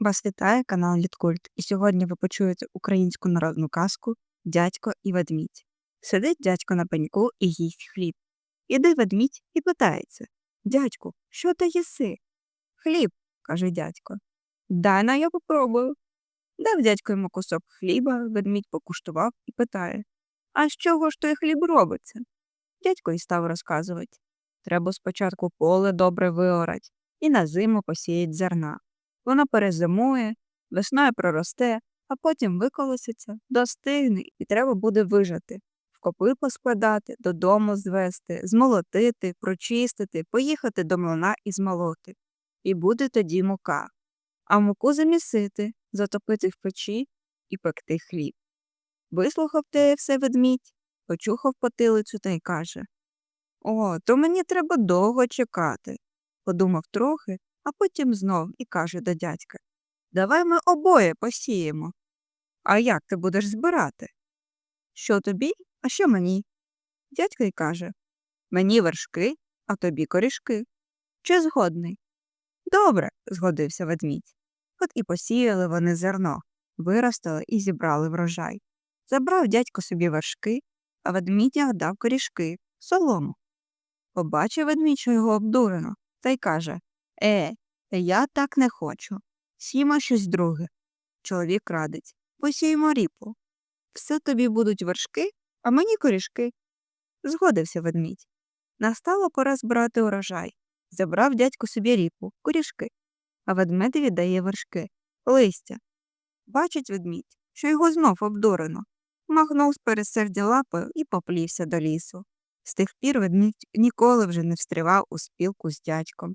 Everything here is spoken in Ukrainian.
Вас вітає канал Літкульт, і сьогодні ви почуєте українську народну казку Дядько і ведмідь. Сидить дядько на пеньку і їсть хліб. Іде ведмідь і питається Дядьку, що ти їси? Хліб, каже дядько. Дай на я попробую. Дав дядько йому кусок хліба, ведмідь покуштував і питає А з чого ж той хліб робиться? Дядько й став розказувати. Треба спочатку поле добре виорать і на зиму посіять зерна. Воно перезимує, весною проросте, а потім виколоситься, достигне і треба буде вижати, в копи поскладати, додому звести, змолотити, прочистити, поїхати до млина і змолоти. І буде тоді мука. А муку замісити, затопити в печі і пекти хліб. Вислухав те все ведмідь, почухав потилицю та й каже О, то мені треба довго чекати. Подумав трохи, а потім знов і каже до дядька Давай ми обоє посіємо. А як ти будеш збирати? Що тобі, а що мені? Дядько й каже Мені вершки, а тобі корішки. Чи згодний? Добре, згодився ведмідь. От і посіяли вони зерно, виростили і зібрали врожай. Забрав дядько собі вершки, а ведмідя дав корішки, солому. Побачив ведмідь, що його обдурено, та й каже Е, я так не хочу. Сімо щось друге. Чоловік радить посіємо ріпу. Все тобі будуть вершки, а мені корішки. Згодився ведмідь. Настала пора збирати урожай. Забрав дядько собі ріпу, корішки, а ведмедеві дає вершки, листя. Бачить ведмідь, що його знов обдурено. Махнув з пересердя лапою і поплівся до лісу. З тих пір ведмідь ніколи вже не встрівав у спілку з дядьком.